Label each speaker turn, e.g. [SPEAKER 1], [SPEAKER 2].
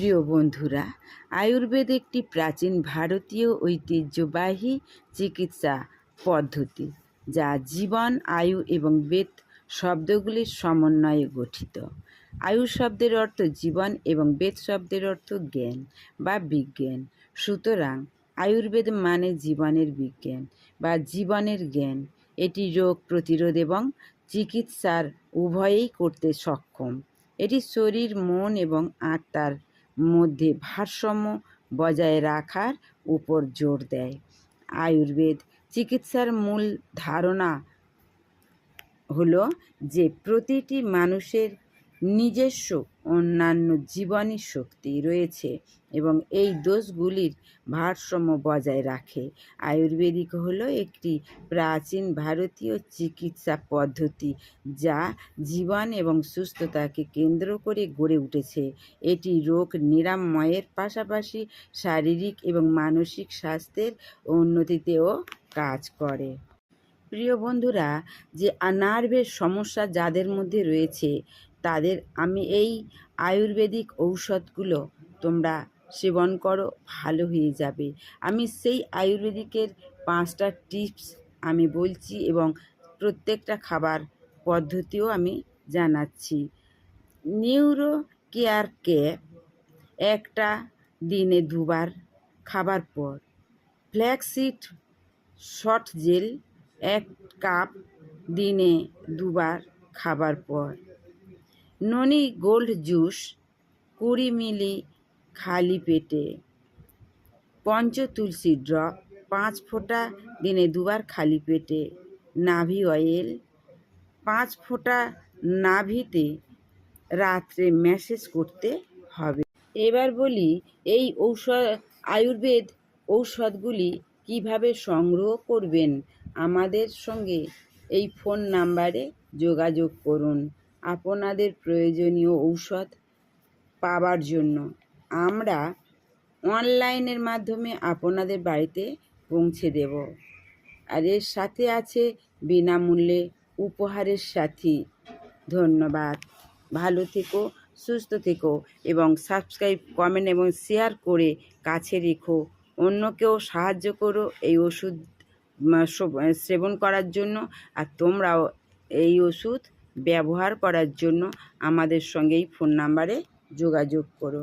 [SPEAKER 1] প্রিয় বন্ধুরা, আয়ুর্বেদ একটি প্রাচীন ভারতীয় ঐতিহ্যবাহী চিকিৎসা পদ্ধতি, যা জীবন, আয়ু এবং বেদ শব্দগুলির সমন্বয়ে গঠিত। আয়ু শব্দের অর্থ জীবন এবং বেদ শব্দের অর্থ জ্ঞান বা বিজ্ঞান। সুতরাং আয়ুর্বেদ মানে জীবনের বিজ্ঞান বা জীবনের জ্ঞান। এটি রোগ প্রতিরোধ এবং চিকিৎসার উভয়েই করতে সক্ষম। এটি শরীর, মন এবং আত্মার মধ্যে ভারসাম্য বজায় রাখার উপর জোর দেয়। আয়ুর্বেদ চিকিৎসার মূল ধারণা হলো যে প্রতিটি মানুষের নিজস্ব অন্যান্য জীবনী শক্তি রয়েছে এবং এই দোষগুলির ভারসাম্য বজায় রাখে। আয়ুর্বেদিক হলো একটি প্রাচীন ভারতীয় চিকিৎসা পদ্ধতি যা জীবন এবং সুস্থতাকে কেন্দ্র করে গড়ে উঠেছে। এটি রোগ নিরাময়ের পাশাপাশি শারীরিক এবং মানসিক স্বাস্থ্যের উন্নতিতেও কাজ করে। প্রিয় বন্ধুরা, যে নার্ভের সমস্যা যাদের মধ্যে রয়েছে তাদের, আমি এই আয়ুর্বেদিক ঔষধগুলো তোমরা সেবন করো, ভালো হয়ে যাবে। আমি সেই আয়ুর্বেদিকের পাঁচটা টিপস আমি বলছি এবং প্রত্যেকটা খাবার পদ্ধতিও আমি জানাচ্ছি। নিউরো কেয়ারকে একটা দিনে দুবার খাবার পর ফ্ল্যাক্সিড শর্ট জেল এক কাপ দিনে দুবার খাবার পর ননি গোল্ড জুস কুড়ি মিলি খালি পেটে। পঞ্চ তুলসী ড্রপ, পাঁচ ফোঁটা দিনে দুবার খালি পেটে। নাভি অয়েল, পাঁচ ফোঁটা নাভিতে রাত্রে ম্যাসেজ করতে হবে। এবার বলি, এই ঔষধ, আয়ুর্বেদ ঔষধগুলি কীভাবে সংগ্রহ করবেন? আমাদের সঙ্গে এই ফোন নাম্বারে যোগাযোগ করুন। আপনাদের প্রয়োজনীয় ঔষধ পাওয়ার জন্য। আমরা অনলাইনের মাধ্যমে আপনাদের বাড়িতে পৌঁছে দেব। আর এর সাথে আছে বিনামূল্যে উপহারের সাথী। ধন্যবাদ। ভালো থেকো, সুস্থ থেকো এবং সাবস্ক্রাইব, কমেন্ট এবং শেয়ার করে কাছে রেখো। অন্যকেও সাহায্য করো এই ওষুধ সেবন করার জন্য। আর তোমরাও এই ওষুধ ব্যবহার করার জন্য আমাদের সঙ্গে এই ফোন নাম্বারে যোগাযোগ করো।